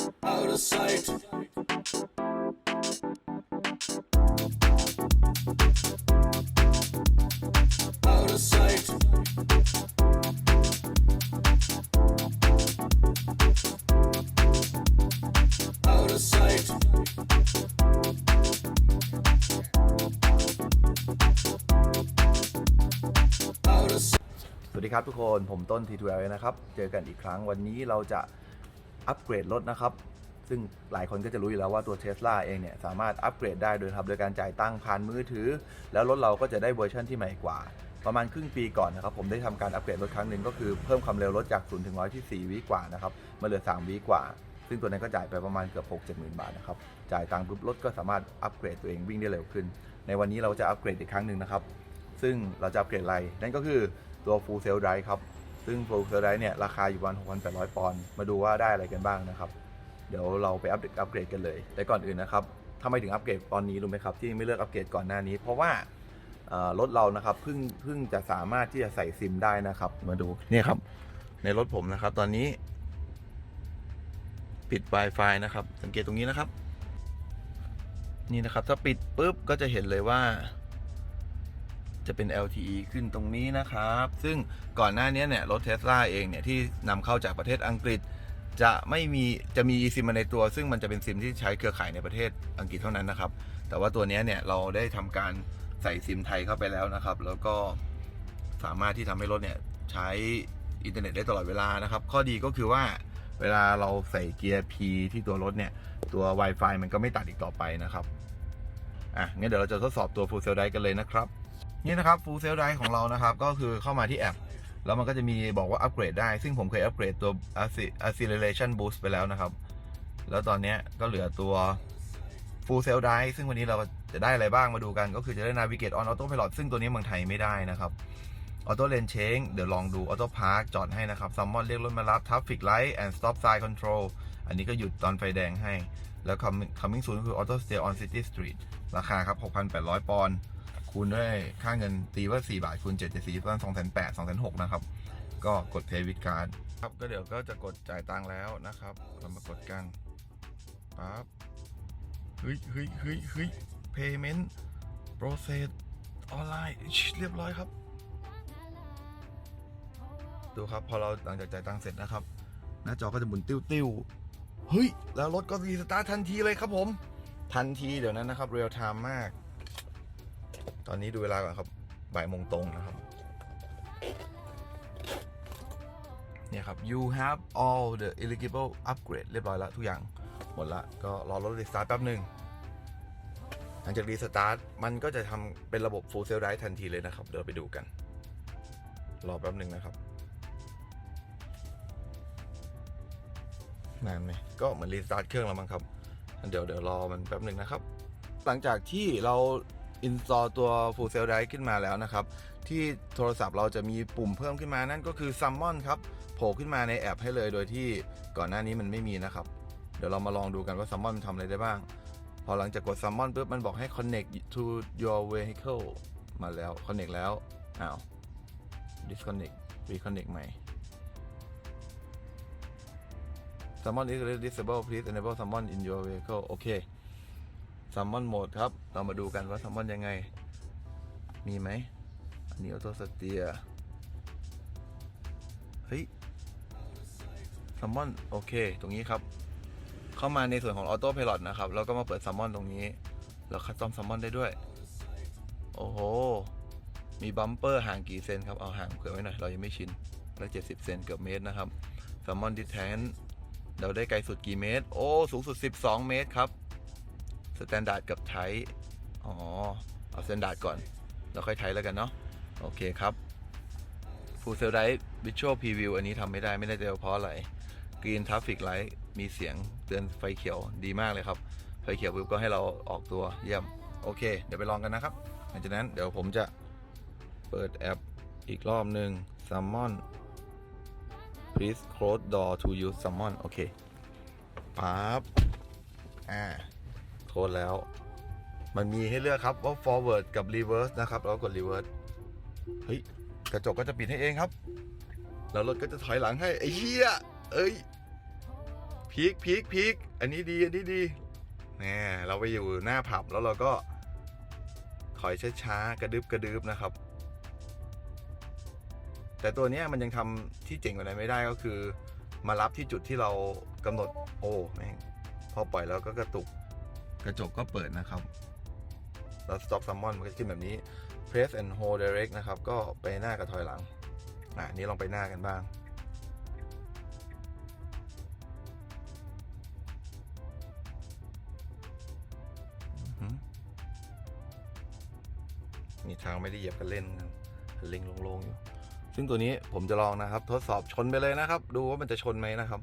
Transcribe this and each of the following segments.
out of sight. Out of sight. Out of sight. สวัสดีครับทุกคน ผมต้น T2L นะครับ เจอกันอีกครั้งวันนี้เราจะ อัปเกรดรถนะครับ ซึ่งหลายคนก็จะรู้อยู่แล้วว่าตัว Tesla เองเนี่ยสามารถอัปเกรดได้โดยทำโดยการจ่ายตังค์ผ่านมือถือ แล้วรถเราก็จะได้เวอร์ชันที่ใหม่กว่า ประมาณครึ่งปีก่อนนะครับ ผมได้ทำการอัปเกรดรถครั้งหนึ่งก็คือเพิ่มความเร็วรถจาก0ถึง100ที่ 4 วิกว่านะครับมาเหลือ 3 วิกว่า ซึ่งตัวนั้นก็จ่ายไปประมาณเกือบ6 7 0 0 0 0บาทนะครับจ่ายตังค์ปุ๊บรถก็สามารถอัปเกรดตัวเองวิ่งได้เร็วขึ้น ในวันนี้เราจะอัปเกรดอีกครั้งหนึ่งนะครับซึ่งเราจะอัปเกรดอะไรนั่นก็คือตัว Full Sail Drive ครับ ซึ่ง Full Sail Drive เนี่ยราคาอยู่วัน6,800 ปอนด์มาดูว่าได้อะไรกันบ้างนะครับ เดี๋ยวเราไปอัปเดตอัปเกรดกันเลย แต่ก่อนอื่นนะครับทำไมถึงอัปเกรดตอนนี้รู้ไหมครับ ที่ไม่เลือกอัปเกรดก่อนหน้านี้ เพราะว่ารถเรานะครับเพิ่งเพิ่งจะสามารถที่จะใส่ซิมได้นะครับ มาดูนี่ครับ ในรถผมนะครับ ตอนนี้ ปิด Wi-Fi นะครับ สังเกตตรงนี้นะครับ นี่นะครับ ถ้าปิดปุ๊บก็จะเห็นเลยว่า จะเป็น LTE ขึ้นตรงนี้นะครับ ซึ่งก่อนหน้านี้เนี่ยรถเทสลาเองเนี่ยที่นำเข้าจากประเทศอังกฤษ จะไม่มีจะมีซิมมาในตัว ซึ่งมันจะเป็นซิมที่ใช้เครือข่ายในประเทศอังกฤษเท่านั้นนะครับ แต่ว่าตัวนี้เนี่ยเราได้ทำการใส่ซิมไทยเข้าไปแล้วนะครับ แล้วก็สามารถที่ทำให้รถเนี่ยใช้อินเทอร์เน็ตได้ตลอดเวลานะครับ ข้อดีก็คือว่าเวลาเราใส่เกียร์ P ที่ตัวรถเนี่ย ตัว Wi-Fi มันก็ไม่ตัดอีกต่อไปนะครับ อะงั้นเดี๋ยวเราจะทดสอบตัว Full Sail Drive กันเลยนะครับ นี่นะครับ Full Sail Drive ของเรานะครับ ก็คือเข้ามาที่แอป แล้วมันก็จะมีบอกว่าอัปเกรดได้ ซึ่งผมเคยอัปเกรดตัว acceleration boost ไปแล้วนะครับ แล้วตอนนี้ก็เหลือตัว full sail drive ซึ่งวันนี้เราจะได้อะไรบ้างมาดูกัน ก็คือจะได้ navigate on auto pilot ซึ่งตัวนี้เมืองไทยไม่ได้นะครับ auto lane change เดี๋ยวลองดู auto park จอดให้นะครับ summon เรียกรถมารับ traffic light and stop sign control อันนี้ก็หยุดตอนไฟแดงให้ แล้ว coming soon คือ auto stay on city street ราคาครับ 6,800 ปอนด์ คูณด้วยค่าเงินตีว่า 4 บาทคูณ7 7 4ประมาณ2 8 0 0 2 6 0 0นะครับ ก็กด pay with card ครับก็เดี๋ยวก็จะกดจ่ายตังค์แล้วนะครับ เรามากดกันปั๊บเฮ้ยเฮ้ยเฮ้ยเฮ้ย payment process ออนไลน์เรียบร้อยครับ ดูครับพอเราหลังจากจ่ายตังค์เสร็จนะครับ หน้าจอก็จะหมุนติ้วติ้วเฮ้ย แล้วรถก็รีสตาร์ททันทีเลยครับผม ทันทีเดี๋ยวนั้นนะครับเรียลไทม์มาก ตอนนี้ดูเวลาก่อนครับบ่ายโมงตรงนะครับ เนี่ยครับ you have all the eligible upgrade เรียบร้อยแล้วทุกอย่างหมดละก็รอรถรีสตาร์ทแป๊บหนึ่งหลังจากรีสตาร์ทมันก็จะทำเป็นระบบ full sail drive ทันทีเลยนะครับ เดี๋ยวไปดูกัน รอแป๊บหนึ่งนะครับนานไหมก็เหมือนรีสตาร์ทเครื่องแล้วมั้งครับ เดี๋ยวเดี๋ยวรอมันแป๊บหนึ่งนะครับ หลังจากที่เรา install ตัว Full Sail Drive ขึ้นมาแล้วนะครับ ที่โทรศัพท์เราจะมีปุ่มเพิ่มขึ้นมานั่นก็คือ Summon ครับโผล่ขึ้นมาในแอปให้เลยโดยที่ก่อนหน้านี้มันไม่มีนะครับ เดี๋ยวเรามาลองดูกันว่า Summon มันทำอะไรได้บ้าง พอหลังจากกด Summon ปุ๊บมันบอกให้ connect to your vehicle มาแล้ว connect แล้วอ้าว disconnect reconnect ใหม่ Summon is disable please enable summon in your vehicle โอเค Summon mode ครับ เรามาดูกันว่า Summon ยังไง มีไหม อันนี้ Auto Steer เฮ้ย Summon โอเค ตรงนี้ครับ เข้ามาในส่วนของ Auto Pilot นะครับ แล้วก็มาเปิด Summon ตรงนี้ แล้วคัสตอม Summon ได้ด้วย โอ้โห มีบัมเปอร์ห่างกี่เซนครับ เอาห่างเผื่อไว้หน่อย เรายังไม่ชินแล้ว70เซนเกือบเมตรนะครับ Summon Distance เราได้ไกลสุดกี่เมตร โอ้ สูงสุด 12 เมตรครับ สแตนดาร์ดกับไทยอ๋อ เอาสแตนดาร์ดก่อน แล้วค่อยไทยแล้วกันเนาะ โอเคครับ Full Sail Drive Visual Preview อันนี้ทำไม่ได้ไม่ได้จะเพราะอะไร Green Traffic Light มีเสียงเตือนไฟเขียวดีมากเลยครับ ไฟเขียวปุ๊บก็ให้เราออกตัวเยี่ยม โอเค เดี๋ยวไปลองกันนะครับ หลังจากนั้นเดี๋ยวผมจะเปิดแอปอีกรอบหนึ่ง Summon please close door to use summon โอเคปั๊บอ่า โค้ดแล้ว มันมีให้เลือกครับว่า forward กับ reverse นะครับแล้วกด reverse เฮ้ยกระจกก็จะปิดให้เองครับ แล้วรถก็จะถอยหลังให้ไอ้เหี้ยเอ้ยพีคพีคพีคอันนี้ดีอันนี้ดีแน่เราไปอยู่หน้าผับแล้วเราก็ถอยช้าๆกระดึบกระดึบนะครับ แต่ตัวนี้มันยังทำที่เจ๋งกว่านั้นไม่ได้ก็คือ มารับที่จุดที่เรากำหนดโอ้แม่งพอปล่อยแล้วก็กระตุก กระจกก็เปิดนะครับแล้ว stop summon มันก็จะขึ้นแบบนี้ press and hold direct นะครับ ก็ไปหน้ากับถอยหลัง อะนี้ลองไปหน้ากันบ้าง นี่ทางไม่ได้เหยียบกันเล่นครับเล็งลงๆอยู่ ซึ่งตัวนี้ผมจะลองนะครับ ทดสอบชนไปเลยนะครับ ดูว่ามันจะชนไหมนะครับ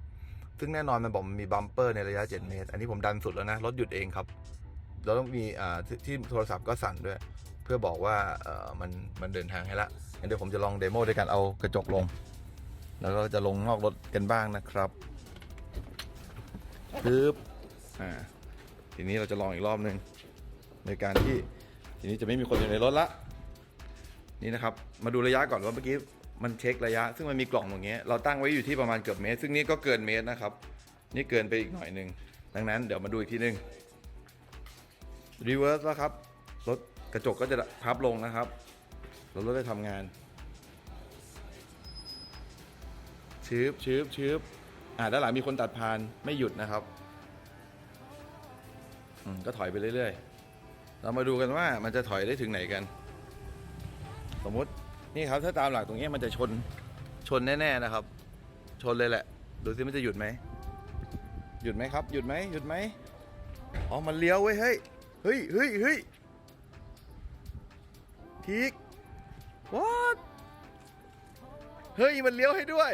ซึ่งแน่นอนมันบอกมันมีบัมเปอร์ในระยะ 7 เมตร อันนี้ผมดันสุดแล้วนะ รถหยุดเองครับเราต้องมีอ่าที่โทรศัพท์ก็สั่นด้วย เพื่อบอกว่าเออมันมันเดินทางให้ละเดี๋ยวผมจะลองเดโมด้วยการเอากระจกลง แล้วก็จะลงนอกรถกันบ้างนะครับปึ๊บอ่าทีนี้เราจะลองอีกรอบหนึ่งในการที่ทีนี้จะไม่มีคนอยู่ในรถละนี่นะครับ มาดูระยะก่อนว่าเมื่อกี้ มันเช็คระยะ ซึ่งมันมีกล่องอย่างเงี้ยเราตั้งไว้อยู่ที่ประมาณเกือบเมตร ซึ่งนี่ก็เกินเมตรนะครับ นี่เกินไปอีกหน่อยหนึ่งดังนั้นเดี๋ยวมาดูอีกทีหนึงรีเวิร์สแล้วครับรถกระจกก็จะพับลงนะครับแล้วรถได้ทำงานชืบชืบชืบอ่าด้านหลังมีคนตัดพานไม่หยุดนะครับอืมก็ถอยไปเรื่อยๆ เรามาดูกันว่ามันจะถอยได้ถึงไหนกัน สมมติ นี่ครับถ้าตามหลักตรงนี้มันจะชนชนแน่ๆนะครับ ชนเลยแหละ ดูซิมันจะหยุดไหมหยุดไหมครับ หยุดไหมหยุดไหมอ๋อมันเลี้ยวเว้ยเฮ้ยเฮ้ยเฮ้ยเฮ้ยทีก what เฮ้ยมันเลี้ยวให้ด้วย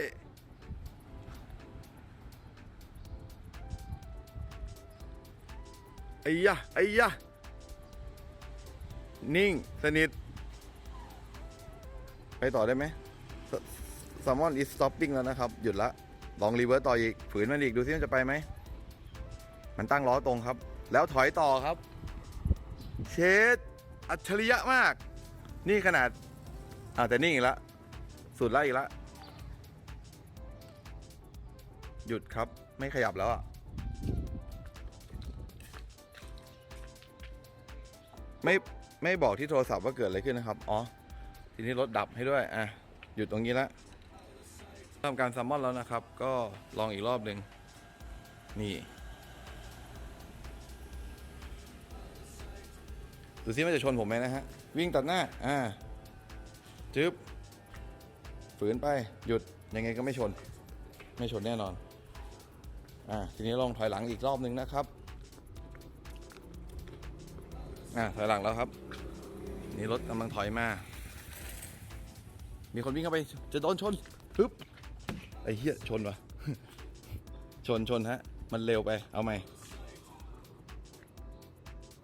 ไอ้ยะไอ้ยะนิ่งสนิท ไปต่อได้ไหมแซลมอน is stopping แล้วนะครับ หยุดละ ลองรีเวิร์สต่ออีก ฝืนมันอีก ดูซิมันจะไปไหม มันตั้งล้อตรงครับ แล้วถอยต่อครับ เชดอัจฉริยะมาก นี่ขนาดอ่าแต่นิ่อีกล้วสุดไล่อีกล้วหยุดครับ ไม่ขยับแล้วอะไม่ ไม่บอกที่โทรศัพท์ว่าเกิดอะไรขึ้นนะครับ อ๋อ ทีนี้รถดับให้ด้วยอะหยุดตรงนี้ละทำการซัมมอนแล้วนะครับ ก็ลองอีกรอบหนึ่งนี่ดูซิมันจะชนผมไหมนะฮะ วิ่งตัดหน้า อ่าจึ๊บฝืนไปหยุดยังไงก็ไม่ชน ไม่ชนแน่นอน อ่าทีนี้ลองถอยหลังอีกรอบหนึ่งนะครับ อ่าถอยหลังแล้วครับ นี่รถกำลังถอยมา มีคนวิ่งเข้าไปจะโดนชนปึ๊บไอ้เหี้ยชนวะชนชนฮะ มันเร็วไปเอาใหม่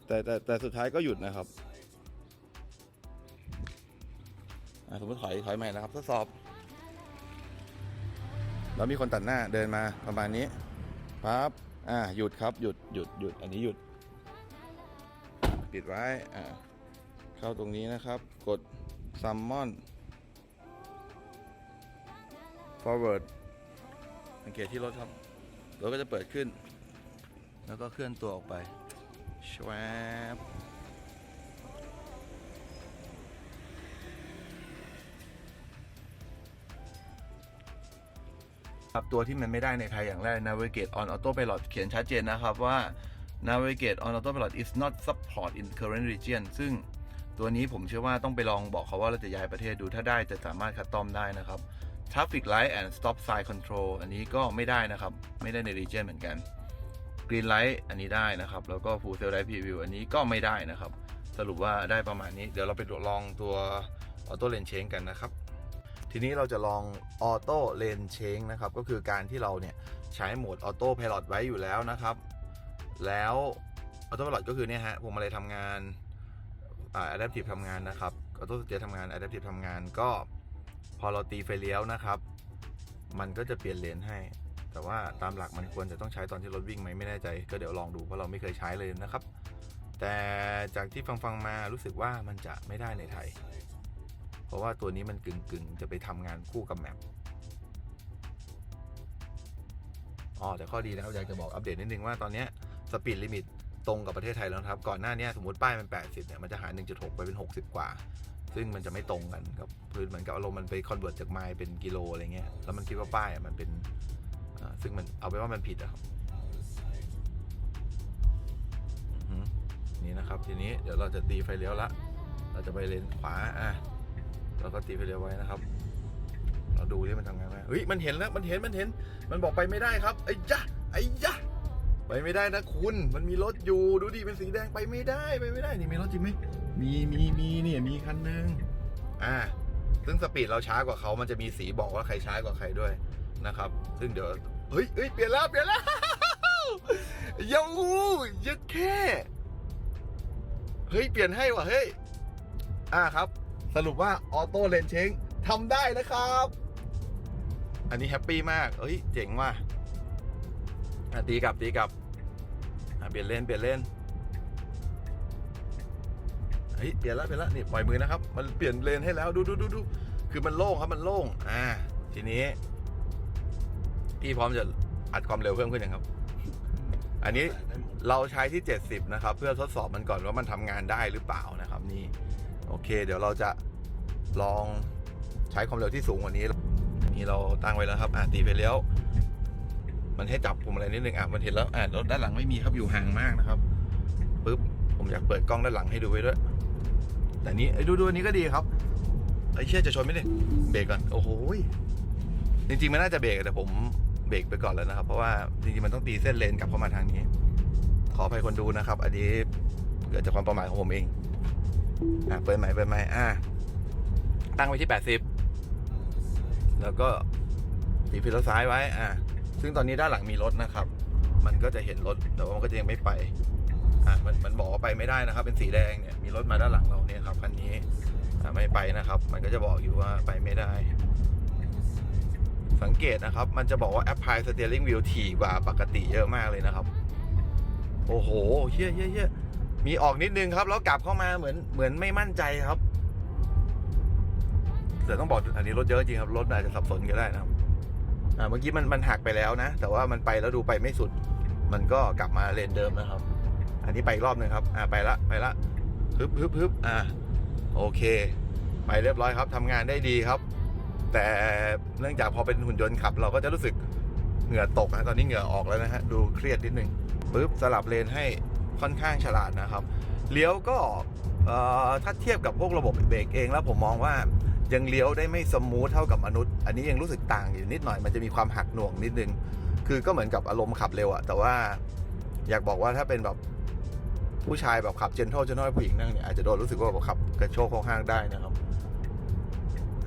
แต่แต่แต่สุดท้ายก็หยุดนะครับสมมติถอยถอยใหม่นะครับทดสอบ แล้วมีคนตัดหน้าเดินมาประมาณนี้ปั๊บอ่าหยุดครับหยุดหยุดหยุดอันนี้หยุด ปิดไว้อ่าเข้าตรงนี้นะครับ กด summon forward สังเกตที่รถครับ รถก็จะเปิดขึ้น แล้วก็เคลื่อนตัวออกไปชวบครับตัวที่มันไม่ได้ในไทยอย่างแรก navigate on autopilot เขียนชัดเจนนะครับว่า navigate on autopilot is not support in current region ซึ่งตัวนี้ผมเชื่อว่าต้องไปลองบอกเขาว่าเราจะย้ายประเทศดูถ้าได้จะสามารถคัดต้อมได้นะครับ traffic light and stop sign control อันนี้ก็ไม่ได้นะครับ ไม่ได้ใน region เหมือนกัน green light อันนี้ได้นะครับ แล้วก็ full self drive preview อันนี้ก็ไม่ได้นะครับ สรุปว่าได้ประมาณนี้ เดี๋ยวเราไปลองตัว auto lane change กันนะครับ ทีนี้เราจะลอง auto lane change นะครับ ก็คือการที่เราเนี่ยใช้โหมด auto pilot ไว้อยู่แล้วนะครับ แล้ว auto pilot ก็คือเนี่ยฮะพวงมาลัยทำงานอ่า adaptive ทำงานนะครับ auto steer ทำงาน adaptive ทำงานก็ พอเราตีไฟเลี้ยวนะครับ มันก็จะเปลี่ยนเลนให้ แต่ว่าตามหลักมันควรจะต้องใช้ตอนที่รถวิ่งไหมไม่แน่ใจ ก็เดี๋ยวลองดูเพราะเราไม่เคยใช้เลยนะครับ แต่จากที่ฟังฟังมารู้สึกว่ามันจะไม่ได้ในไทย เพราะว่าตัวนี้มันกึ่งกึ่งๆ จะไปทำงานคู่กับแมปอ๋อแต่ข้อดีนะครับอยากจะบอกอัปเดตนิดนึงว่าตอนนี้สปีดลิมิตตรงกับประเทศไทยแล้วครับ ก่อนหน้านี้สมมติป้ายมัน 80 เนี่ย มันจะหาร1.6 ไปเป็น 60 กว่า ซึ่งมันจะไม่ตรงกันครับคือเหมือนกับอารมณ์มันไปคอนเวิร์ตจากไมล์เป็นกิโลอะไรเงี้ยแล้วมันคิดว่าป้ายมันเป็นซึ่งมันเอาไปว่ามันผิดอะครับนี่นะครับทีนี้เดี๋ยวเราจะตีไฟเลี้ยวละ เราจะไปเลนขวาอะเราก็ตีไฟเลี้ยวไว้นะครับ เราดูที่มันทำงานไหมเฮ้ยมันเห็นแล้วมันเห็นมันเห็น มันบอกไปไม่ได้ครับไอ้ยะไอ้ยะ ไปไม่ได้นะคุณ มันมีรถอยู่ ดูดิ เป็นสีแดงไปไม่ได้ ไปไม่ได้ นี่มีรถจริงไหม มีมีมีเนี่ยมีคันหนึง อ่า ซึ่งสปีดเราช้ากว่าเขามันจะมีสีบอกว่าใครช้ากว่าใครด้วยนะครับ ซึ่งเดี๋ยว เฮ้ยเฮ้ยเปลี่ยนแล้ว เปลี่ยนแล้วยาอูยัดแค่ เฮ้ย เปลี่ยนให้ว่ะ เฮ้ย อ่าครับ สรุปว่าออโต้เลนเชงทำได้นะครับ อันนี้แฮปปี้มากเอ้ย เจ๋งว่ะ ตีกลับตีกลับเปลี่ยนเลนเปลี่ยนเลนเฮ้ยเปลี่ยนแล้วเปลี่ยนแล้วนี่ปล่อยมือนะครับ มันเปลี่ยนเลนให้แล้วดูดูดูดูคือมันโล่งครับมันโล่งอ่า ทีนี้พี่พร้อมจะอัดความเร็วเพิ่มขึ้นยังครับ อันนี้เราใช้ที่ 70 นะครับ เพื่อทดสอบมันก่อนว่ามันทำงานได้หรือเปล่านะครับ นี่ โอเค เดี๋ยวเราจะลองใช้ความเร็วที่สูงกว่านี้ นี่เราตั้งไว้แล้วครับ อะตีไปแล้ว มันให้จับปุ่มอะไรนิดนึงอะมันเห็นแล้วอะรถด้านหลังไม่มีครับอยู่ห่างมากนะครับปึ๊บผมอยากเปิดกล้องด้านหลังให้ดูไว้ด้วย แต่นี้ไอ้ดูดูอันนี้ก็ดีครับไอ้เชี่ยจะชนไหมเนี่ยเบรกก่อนโอ้โหจริงๆมันน่าจะเบรกแต่ผมเบรกไปก่อนแล้วนะครับ เพราะว่าจริงๆมันต้องตีเส้นเลนกลับเข้ามาทางนี้ ขออภัยคนดูนะครับ อันนี้เกิดจากความประมาทของผมเองอะเปิดใหม่เปิดใหม่อะตั้งไว้ที่80แล้วก็ตีฟิลซ้ายไว้ อะ ซึ่งตอนนี้ด้านหลังมีรถนะครับ มันก็จะเห็นรถแต่ว่ามันก็จะยังไม่ไปอะมันมันบอกว่าไปไม่ได้นะครับ เป็นสีแดงเนี่ยมีรถมาด้านหลังเราเนี่ยครับคันนี้อะไม่ไปนะครับ มันก็จะบอกอยู่ว่าไปไม่ได้ สังเกตนะครับ มันจะบอกว่า apply steering wheel ถี่กว่าปกติเยอะมากเลยนะครับ โอ้โหเฮี้ยเฮี้ยเฮี้ยมีออกนิดนึงครับ แล้วกลับเข้ามาเหมือนเหมือนไม่มั่นใจครับแต่ต้องบอกอันนี้รถเยอะจริงครับรถอาจจะสับสนก็ได้นะครับ อ่าเมื่อกี้มันมันหักไปแล้วนะ แต่ว่ามันไปแล้วดูไปไม่สุด มันก็กลับมาเลนเดิมนะครับ อันนี้ไปอีกรอบหนึ่งครับ อ่าไปละไปละฮึบฮึบฮึบอ่าโอเค ไปเรียบร้อยครับทำงานได้ดีครับ แต่เนื่องจากพอเป็นหุ่นยนต์ขับ เราก็จะรู้สึกเหงื่อตกนะตอนนี้เหงื่อออกแล้วนะฮะดูเครียดนิดนึงปึ๊บสลับเลนให้ค่อนข้างฉลาดนะครับเลี้ยวก็ถ้าเทียบกับพวกระบบเบรกเองแล้วผมมองว่า ยังเลี้ยวได้ไม่สมูทเท่ากับมนุษย์ อันนี้ยังรู้สึกต่างอยู่นิดหน่อยมันจะมีความหักหน่วงนิดนึง คือก็เหมือนกับอารมณ์ขับเร็วอะแต่ว่าอยากบอกว่าถ้าเป็นแบบผู้ชายแบบขับเจนท l ลเจนท l ผู้หญิงนั่งเนี่ยอาจจะโดนรู้สึกว่าแบบขับกระโชกค่อนข้างได้นะครับ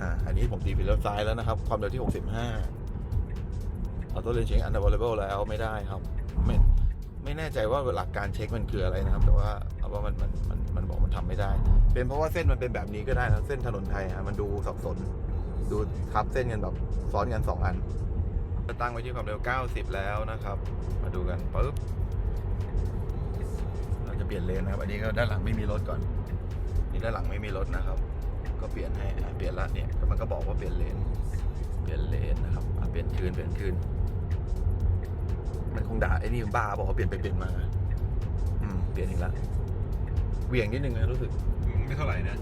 อ่าอันนี้ผมตีผิดเลี้ยวซ้ายแล้วนะครับ ความเร็วที่ 65ออโต้เลนเช็คอันดับ l ลแล้วไม่ได้ครับ ไม่ไม่แน่ใจว่าหลักการเช็คมันคืออะไรนะครับ แต่ว่า ว่ามันมันมันมันบอกมันทำไม่ได้ เป็นเพราะว่าเส้นมันเป็นแบบนี้ก็ได้นะเส้นถนนไทยฮะมันดูสับสน ดูทับเส้นกันแบบซ้อนกันสองอันตั้งไว้ที่ความเร็ว 90 แล้วนะครับ มาดูกันปึ๊บเราจะเปลี่ยนเลนนะครับอันนี้ก็ด้านหลังไม่มีรถก่อน นี่ด้านหลังไม่มีรถนะครับ ก็เปลี่ยนให้เปลี่ยนละเนี่ยมันก็บอกว่าเปลี่ยนเลน เปลี่ยนเลนนะครับเปลี่ยนคืนเปลี่ยนคืนมันคงด่าไอ้นี่บ้าบอกว่าเปลี่ยนไปเปลี่ยนมา อืม เปลี่ยนอีกแล้ว เหวี่ยงนิดนึงนะรู้สึกไม่เท่าไหร่นะ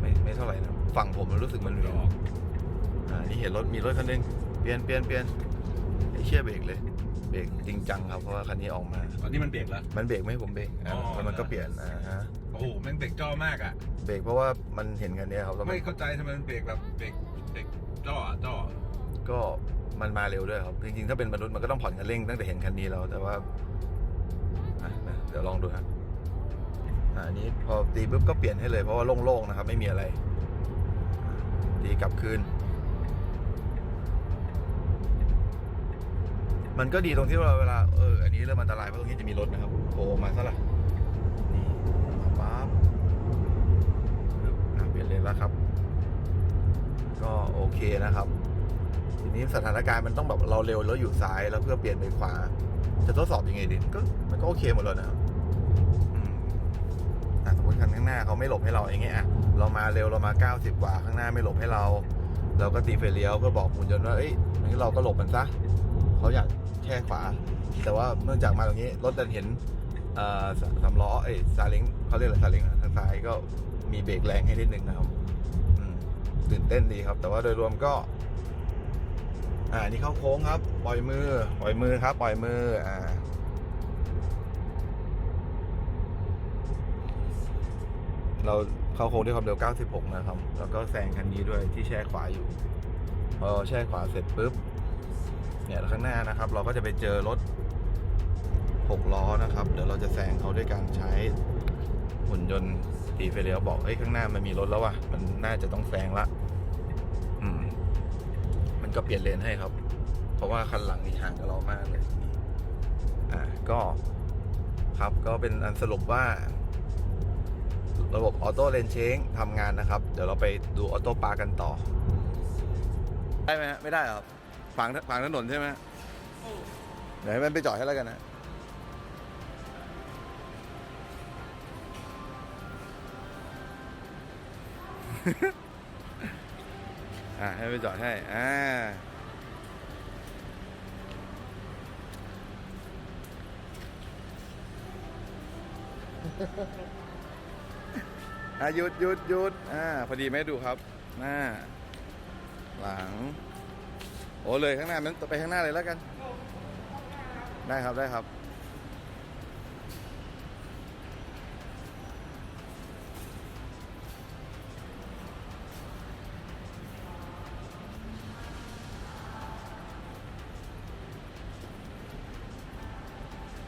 ไม่ไม่เท่าไหร่นะฝั่งผมมันรู้สึกมันเหวี่ยงอ่านี่เห็นรถมีรถคันหนึงเปลี่ยนเปลี่ยนเปลี่ยนไอ้เชี่ยเบรกเลยเบรกจริงจังครับเพราะว่าคันนี้ออกมาตอนนี้มันเบรกแล้วมันเบรกไม่ให้ผมเบรกอ่าอ๋อแล้วมันก็เปลี่ยนอ่าฮะโอ้โหแม่งเบรกจ้อมากอะเบรกเพราะว่ามันเห็นกันเนี้ยครับแล้วมันไม่เข้าใจทำไมมันเบรกแบบเบรกเบรกจ้ออะจ้อก็มันมาเร็วด้วยครับ จริงๆ ถ้าเป็นมนุษย์มันก็ต้องผ่อนคันเร่งตั้งแต่เห็นคันนี้แล้วแต่ว่าอะนะเดี๋ยวลองดูครับ อันนี้พอตีปุ๊บก็เปลี่ยนให้เลยเพราะว่าโล่งๆนะครับ ไม่มีอะไร ตีกลับคืน มันก็ดีตรงที่ว่าเวลาเอออันนี้เริ่มอันตรายเพราะตรงนี้จะมีรถนะครับโผล่มาซะละนี่มาปั๊บเปลี่ยนเลนแล้วครับ ก็โอเคนะครับ ทีนี้สถานการณ์มันต้องแบบเราเร็วแล้วอยู่ซ้ายแล้วเพื่อเปลี่ยนไปขวาจะทดสอบยังไงดีก็มันก็โอเคหมดเลยนะครับอืมอะ คันข้างหน้าเขาไม่หลบให้เราอย่างเงี้ยอะเรามาเร็วเรามา 90 กว่าข้างหน้าไม่หลบให้เรา เราก็ตีไฟเลี้ยวเพื่อบอกหุ่นยนต์ว่าเอ้ยงั้นเราก็หลบมันซะเขาอยากเทช่ขวา แต่ว่าเนื่องจากมาตรงนี้รถดันเห็นสามล้อเอ้ยซาเล้งเขาเรียกอะไรซาเล้งอะทางซ้ายก็มีเบรกแรงให้นิดนึงนะครับตื่นเต้นดีครับ แต่ว่าโดยรวมก็ อ่านี่เข้าโค้งครับ ปล่อยมือ ปล่อยมือครับ ปล่อยมือ อ่า เราเข้าโค้งด้วยความเร็ว 96 นะครับ แล้วก็แซงคันนี้ด้วยที่แช่ขวาอยู่ พอแช่ขวาเสร็จปุ๊บ เนี่ยข้างหน้านะครับ เราก็จะไปเจอรถ 6 ล้อนะครับ เดี๋ยวเราจะแซงเขาด้วยการใช้หุ่นยนต์ตีไฟเลี้ยวบอกเอ้ยข้างหน้ามันมีรถแล้วว่ะ มันน่าจะต้องแซงละ อืม มันก็เปลี่ยนเลนให้ครับ เพราะว่าคันหลังนี่ห่างกับเรามากเลย อ่า ก็ครับ ก็เป็นอันสรุปว่า ระบบออโต้เลนเชงทำงานนะครับ เดี๋ยวเราไปดูออโต้ปากันต่อ ได้ไหมฮะไม่ได้ครับฝังฝังถนนใช่ไหมเดี๋ยวให้มันไปจอดให้แล้วกันนะอ่าให้ไปจอดให้อ่า อะหยุดหยุดหยุดอ่าพอดีไหมดูครับ หน้า หลัง โอ้เลยข้างหน้ามันไปข้างหน้าเลยแล้วกัน ได้ครับได้ครับ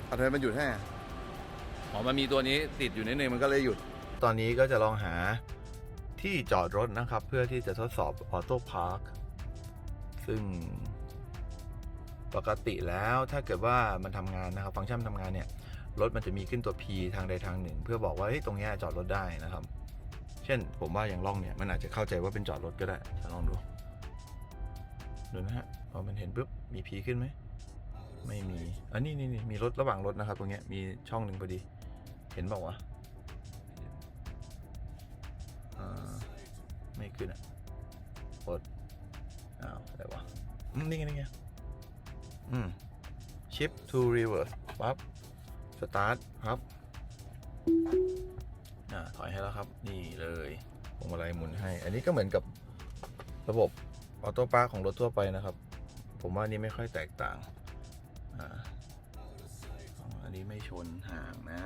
เอาทำไมมันหยุดให้อะอ๋อมันมีตัวนี้ติดอยู่นิดนึงมันก็เลยหยุด ตอนนี้ก็จะลองหาที่จอดรถนะครับ เพื่อที่จะทดสอบออโต้พาร์คซึ่งปกติแล้วถ้าเกิดว่ามันทำงานนะครับ ฟังก์ชันมันทำงานเนี่ย รถมันจะมีขึ้นตัว P ทางใดทางหนึ่ง เพื่อบอกว่าเฮ้ยตรงนี้จอดรถได้นะครับ เช่นผมว่าอย่างล่องเนี่ย มันอาจจะเข้าใจว่าเป็นจอดรถก็ได้จะลองดูดูนะฮะพอมันเห็นปุ๊บมี P ขึ้นไหมไม่มีอันนี้นี่นี่มีรถระหว่างรถนะครับ ตรงนี้มีช่องหนึ่งพอดี เห็นบอกว่าวะอ่า ไม่ขึ้นอะกดอ้าวอะไรวะอืมนี่ไงนี่ไงอืม shift to reverse ปั๊บ start ครับอ่าถอยให้แล้วครับ นี่เลยพวงมาลัยหมุนให้ อันนี้ก็เหมือนกับระบบออโต้ปาร์ของรถทั่วไปนะครับ ผมว่าอันนี้ไม่ค่อยแตกต่าง อ่าอ๋ออันนี้ไม่ชนห่างนะ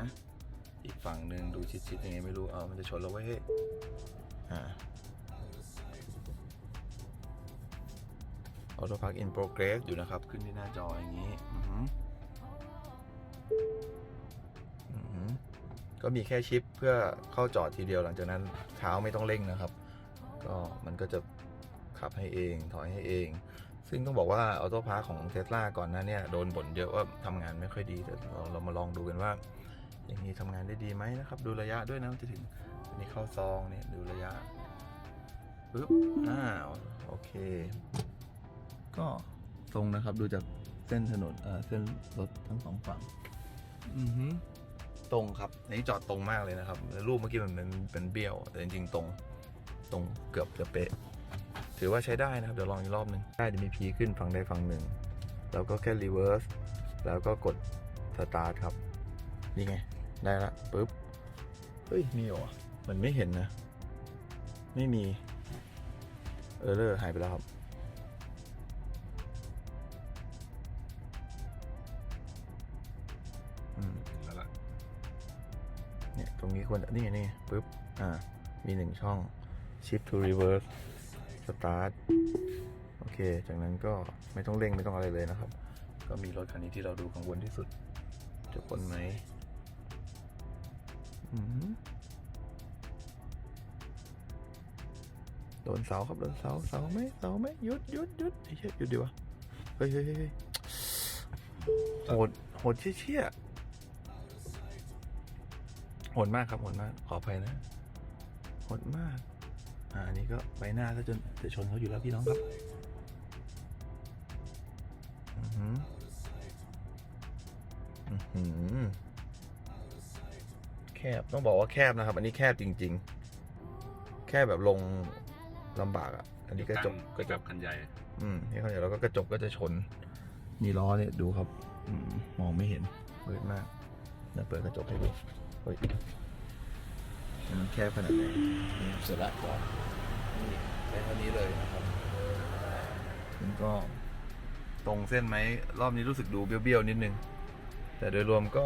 อีกฝั่งหนึ่งดูชิดๆยังไงไม่รู้เอามันจะชนเราไว้เฮ้ยอ่า Auto Park in Progress อยู่นะครับ ขึ้นที่หน้าจออย่างนี้อือหืออือหือก็มีแค่ชิปเพื่อเข้าจอดทีเดียวหลังจากนั้นเท้าไม่ต้องเร่งนะครับ ก็มันก็จะขับให้เองถอยให้เอง ซึ่งต้องบอกว่าออโต้พาร์ของเทสลาก่อนหน้าเนี่ยโดนบ่นเยอะว่าทำงานไม่ค่อยดีแต่เราเรามาลองดูกันว่า อย่างนี้ทำงานได้ดีไหมนะครับ ดูระยะด้วยนะมันจะถึงอันนี้เข้าซองเนี่ยดูระยะปึ๊บอ้าวโอเค ก็ตรงนะครับดูจากเส้นถนนเอ่อเส้นรถทั้งสองฝั่งอือฮึตรงครับอันนี้จอดตรงมากเลยนะครับรูปเมื่อกี้มันเป็นเป็นเบี้ยว แต่จริงๆตรงตรงเกือบจะเป๊ะ ถือว่าใช้ได้นะครับ เดี๋ยวลองอีกรอบหนึ่งได้จะมีพีขึ้นฝั่งใดฝั่งหนึ่ง แล้วก็แค่รีเวิร์สแล้วก็กดสตาร์ทครับ นี่ไง ได้ละปุ๊บ เฮ้ย มีเหรอมันไม่เห็นนะ ไม่มี เออเลอร์หายไปแล้วครับ อืมแล้วล่ะเนี่ย ตรงนี้ควรนี่นี่ปุ๊บ อ่า มีหนึ่งช่อง shift to reverse start โอเค จากนั้นก็ไม่ต้องเร่งไม่ต้องอะไรเลยนะครับ ก็มีรถคันนี้ที่เราดูกังวลที่สุด จะพ้นไหม โดนเสาครับโดนเสาเสาไหมเสาไหมหยุดหยุดหยุดไอ้เชี่ยหยุดดีวะเฮ้ยเฮ้ยเฮ้ยโหดโหดเชี่ยเชี่ยโหดมากครับโหดมากขออภัยนะโหดมาก อ่าอันนี้ก็ไปหน้าซะจนจะชนเขาอยู่แล้วพี่น้องครับอือหืออือหือ บต้องบอกว่าแคบนะครับ อันนี้แคบจริง ๆ แค่แบบลงลำบากอะ อันนี้กระจกกกระจแบกบคันใหญ่ อืมนี่เขาเดี๋ยวเราก็กระจกก็จะชน นี่ล้อเนี่ยดูครับอมมองไม่เห็นมืดมากเดี๋ยวเปิดกระจกให้ดูเฮ้ยมันแคบขนาดไหนนี่เสร็จละก็นี่ได้เท่านี้เลยนะครับมันก็ตรงเส้นไหมรอบนี้รู้สึกดูเบี้ยวๆนิดนึง แต่โดยรวมก็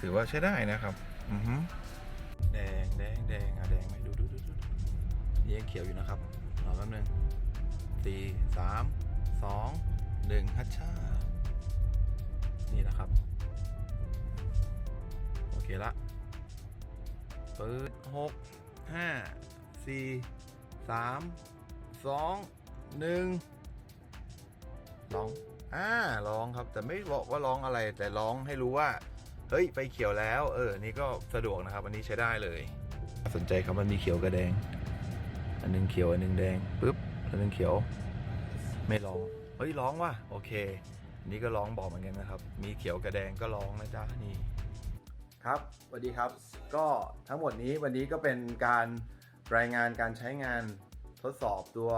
ถือว่าใช้ได้นะครับ อือฮึแดงแดงแดงอะแดงไหมดูดูดูดูยังเขียวอยู่นะครับรอแป๊บนึงสี่สามสองหนึ่งฮัชชานี่นะครับ โอเคละเปิดหกห้าสี่สามสองหนึ่งลองอ่าร้องครับ แต่ไม่บอกว่าร้องอะไรแต่ร้องให้รู้ว่า เฮ้ยไฟเขียวแล้ว เออนี่ก็สะดวกนะครับ อันนี้ใช้ได้เลย สนใจครับมันมีเขียวกับแดง อันหนึงเขียวอันหนึงแดงปุ๊บอันหนึงเขียว ไม่ร้องเฮ้ยร้องว่ะโอเคอันนี้ก็ร้องบอกเหมือนกันนะครับ มีเขียวกับแดงก็ร้องนะจ๊ะนี่ครับสวัสดีครับ ก็ทั้งหมดนี้วันนี้ก็เป็นการรายงานการใช้งานทดสอบตัว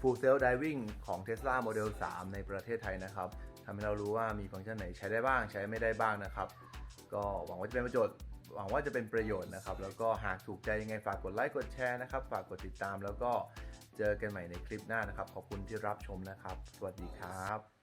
Full Self Driving ของ Tesla Model 3 ในประเทศไทยนะครับทำให้เรารู้ว่ามีฟังก์ชันไหนใช้ได้บ้างใช้ไม่ได้บ้างนะครับ ก็หวังว่าจะเป็นประโยชน์หวังว่าจะเป็นประโยชน์นะครับ แล้วก็หากถูกใจยังไงฝากกดไลค์กดแชร์นะครับ ฝากกดติดตามแล้วก็เจอกันใหม่ในคลิปหน้านะครับ ขอบคุณที่รับชมนะครับ สวัสดีครับ